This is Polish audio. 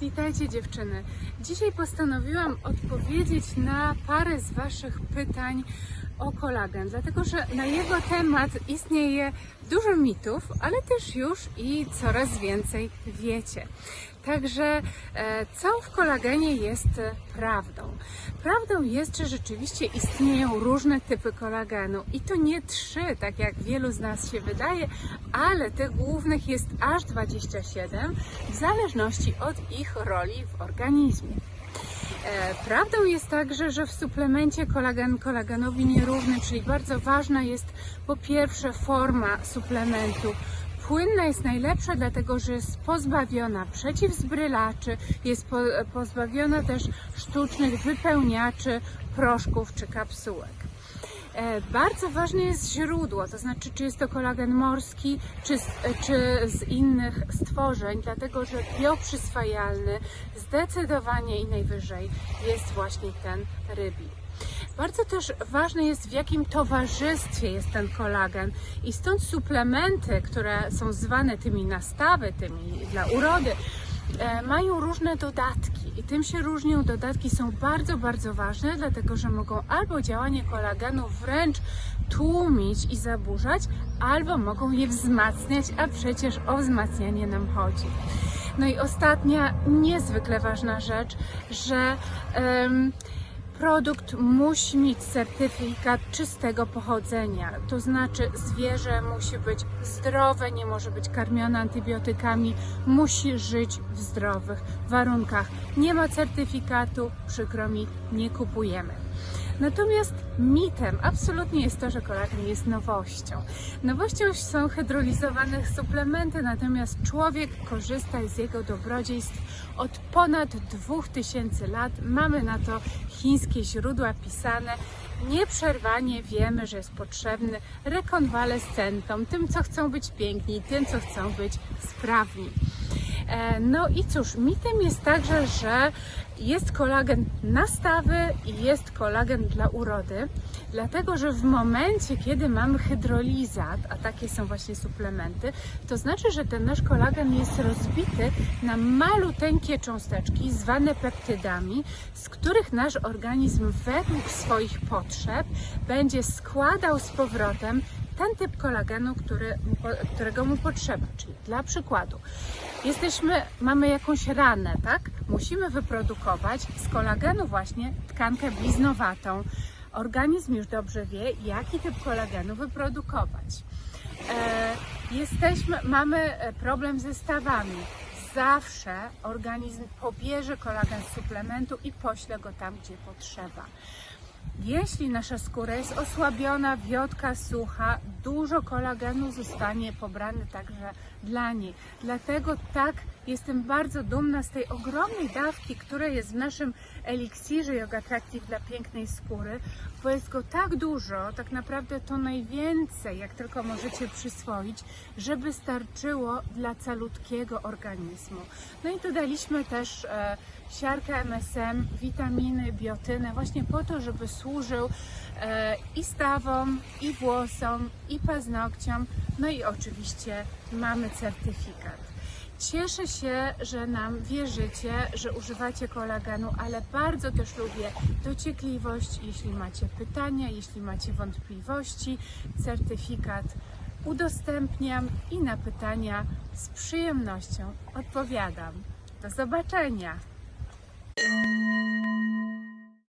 Witajcie dziewczyny. Dzisiaj postanowiłam odpowiedzieć na parę z Waszych pytań o kolagen, dlatego że na jego temat istnieje dużo mitów, ale też już i coraz więcej wiecie. Także e, co w kolagenie jest prawdą? Prawdą jest, że rzeczywiście istnieją różne typy kolagenu i to nie trzy, tak jak wielu z nas się wydaje, ale tych głównych jest aż 27 w zależności od ich roli w organizmie. E, Prawdą jest także, że w suplemencie kolagen kolagenowi nierówny, czyli bardzo ważna jest po pierwsze forma suplementu. Płynna jest najlepsza, dlatego że jest pozbawiona przeciwzbrylaczy, jest po, pozbawiona też sztucznych wypełniaczy, proszków czy kapsułek. E, Bardzo ważne jest źródło, to znaczy czy jest to kolagen morski, czy, z- czy z innych stworzeń, dlatego że bioprzyswajalny zdecydowanie i najwyżej jest właśnie ten rybi. Bardzo też ważne jest w jakim towarzystwie jest ten kolagen i stąd suplementy, które są zwane tymi nastawy, tymi dla urody, e, mają różne dodatki i tym się różnią. Dodatki są bardzo, bardzo ważne, dlatego że mogą albo działanie kolagenu wręcz tłumić i zaburzać, albo mogą je wzmacniać, a przecież o wzmacnianie nam chodzi. No i ostatnia niezwykle ważna rzecz, że em, produkt musi mieć certyfikat czystego pochodzenia. To znaczy zwierzę musi być zdrowe, nie może być karmione antybiotykami, musi żyć w zdrowych warunkach. Nie ma certyfikatu, przykro mi, nie kupujemy. Natomiast mitem absolutnie jest to, że kolagen jest nowością. Nowością są hydrolizowane suplementy, natomiast człowiek korzysta z jego dobrodziejstw od ponad 2000 lat. Mamy na to chińskie źródła pisane. Nieprzerwanie wiemy, że jest potrzebny rekonwalescentom, tym co chcą być piękni, tym co chcą być sprawni. E, No i cóż, mitem jest także, że jest kolagen nastawy i jest kolagen dla urody, dlatego że w momencie, kiedy mamy hydrolizat, a takie są właśnie suplementy, to znaczy, że ten nasz kolagen jest rozbity na maluteńkie cząsteczki zwane peptydami, z których nasz organizm według swoich potrzeb będzie składał z powrotem ten typ kolagenu, który, którego mu potrzeba. Czyli dla przykładu, jesteśmy, mamy jakąś ranę, tak? Musimy wyprodukować z kolagenu właśnie tkankę bliznowatą. Organizm już dobrze wie, jaki typ kolagenu wyprodukować. E, jesteśmy, mamy e, problem ze stawami. Zawsze organizm pobierze kolagen z suplementu i pośle go tam, gdzie potrzeba. Jeśli nasza skóra jest osłabiona, wiotka, sucha, dużo kolagenu zostanie pobrany także dla niej. Dlatego tak jestem bardzo dumna z tej ogromnej dawki, która jest w naszym eliksirze Yoga Attractive dla pięknej skóry, bo jest go tak dużo, tak naprawdę to najwięcej, jak tylko możecie przyswoić, żeby starczyło dla calutkiego organizmu. No i dodaliśmy też e, siarkę MSM, witaminy, biotynę, właśnie po to, żeby służył e, i stawom, i włosom, i paznokciom, no i oczywiście mamy certyfikat. Cieszę się, że nam wierzycie, że używacie kolagenu, ale bardzo też lubię dociekliwość. Jeśli macie pytania, jeśli macie wątpliwości, certyfikat udostępniam i na pytania z przyjemnością odpowiadam. Do zobaczenia!